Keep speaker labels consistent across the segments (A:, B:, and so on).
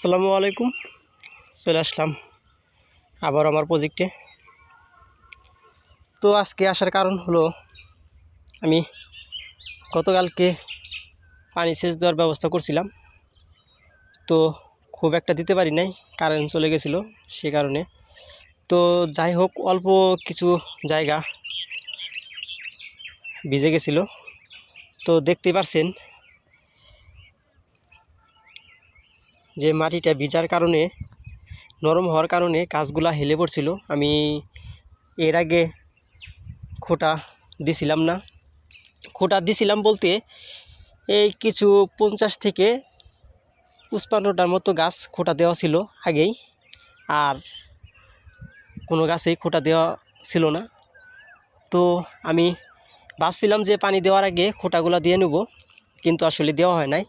A: আসসালামু আলাইকুম। চলে আসলাম আবার আমার প্রজেক্টে তো আজকে আসার কারণ হলো, আমি গতকালকে পানি সেচ দেওয়ার ব্যবস্থা করছিলাম। তো খুব একটা দিতে পারি নাই, কারেন্ট চলে গেছিল সে কারণে। তো যাই হোক, অল্প কিছু জায়গা ভিজে গেছিল। তো দেখতে পারছেন যে মাটিটা ভিজার কারণে, নরম হওয়ার কারণে গাছগুলা হেলে পড়ছিল, আমি এর আগে খোটা দিছিলাম না। খোটা দিছিলাম বলতে এই কিছু পঞ্চাশ থেকে পুষ্পান্নটার মতো গাছ খোটা দেওয়া ছিল আগেই, আর কোনো গাছেই খোটা দেওয়া ছিল না। তো আমি ভাবছিলাম যে পানি দেওয়ার আগে খোটাগুলো দিয়ে নেব, কিন্তু আসলে দেওয়া হয় নাই।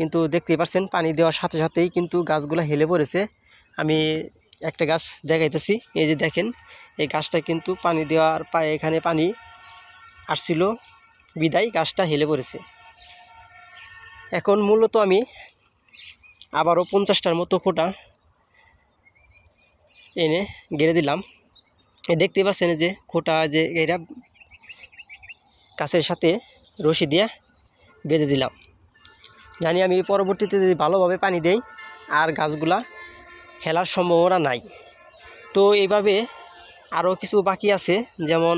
A: কিন্তু দেখতেই পাচ্ছেন পানি দেওয়ার সাথে সাথেই কিন্তু গাছগুলো হেলে পড়েছে। আমি একটা গাছ দেখাইতেছি, এই যে দেখেন, এই গাছটা কিন্তু পানি দেওয়ার পায়ে এখানে পানি আসছিল। বিদায়, গাছটা হেলে পড়েছে। এখন মূলত আমি আবারও পঞ্চাশটার মতো ফোটা এনে গেড়ে দিলাম। দেখতে পাচ্ছেন যে খোটা যে এরা গাছের সাথে রশি দিয়ে বেঁধে দিলাম। জানি আমি পরবর্তীতে যদি ভালোভাবে পানি দেই আর গাছগুলা হেলার সম্ভাবনা নাই। তো এইভাবে আরও কিছু বাকি আছে, যেমন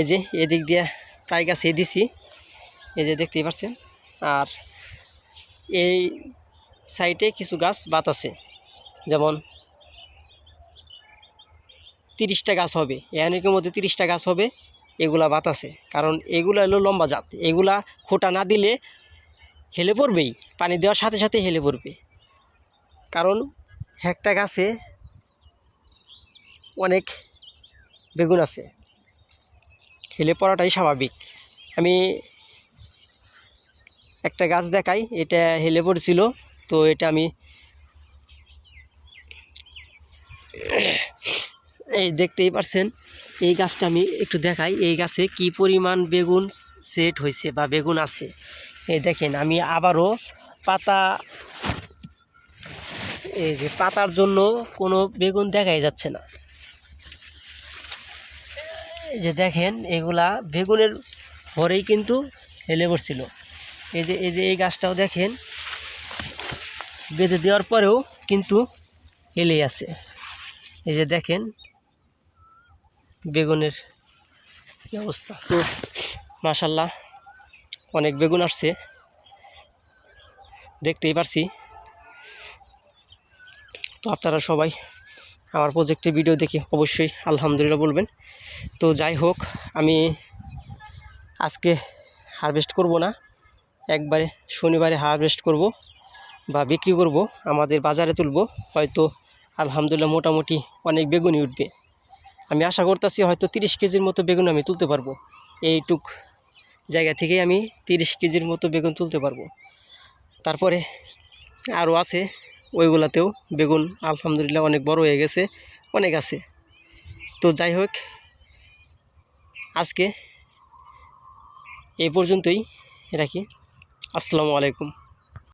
A: এই যে এদিক দিয়ে প্রায় গাছে দিছি, এই যে দেখতেই পাচ্ছেন আর এই সাইডে কিছু গাছ বাত আছে, যেমন তিরিশটা গাছ হবে এখানের মধ্যে তিরিশটা গাছ হবে, এগুলা বাত আছে। কারণ এগুলা হলো লম্বা জাত, এগুলা খোটা না দিলে হেলে পড়বেই, পানি দেওয়ার সাথে সাথে হেলে পড়বে। কারণ একটা গাছে অনেক বেগুন আছে। হেলে পড়াটাই স্বাভাবিক। আমি একটা গাছ দেখাই, এটা হেলে পড়ছিল, তো এটা আমি এই দেখতেই পারছেন, এই গাছটা আমি একটু দেখাই, এই গাছে কি পরিমাণ বেগুন সেট হয়েছে বা বেগুন আছে। এই দেখেন, আমি আবারও পাতা, এই যে পাতার জন্য কোনো বেগুন দেখাই যাচ্ছে না। এই যে দেখেন, এগুলা বেগুনের ভরেই কিন্তু হেলে পড়ছিল এই যে এই যে এই গাছটাও দেখেন, বেঁধে দেওয়ার পরেও কিন্তু হেলে আছে। এই যে দেখেন, বেগুনের অবস্থা। তো মাশাল্লাহ। অনেক বেগুন আসছে। দেখতেই পারছি। তো আপনারা সবাই আমার প্রজেক্টের ভিডিও দেখে অবশ্যই আলহামদুলিল্লাহ বলবেন। তো যাই হোক, আমি আজকে হারভেস্ট করব না। একবারে শনিবারে হারভেস্ট করব বা বিক্রি করব, আমাদের বাজারে তুলব। হয়তো আলহামদুলিল্লাহ মোটামুটি অনেক বেগুনই উঠবে। আমি আশা করতেছি হয়তো তিরিশ কেজির মতো বেগুন আমি তুলতে পারব। এইটুক জায়গা থেকেই আমি তিরিশ কেজির মতো বেগুন তুলতে পারব। তারপরে আরও আছে, ওইগুলাতেও বেগুন আলহামদুলিল্লাহ অনেক বড় হয়ে গেছে, অনেক আছে। তো যাই হোক, আজকে এ পর্যন্তই রাখি। আসসালামু আলাইকুম।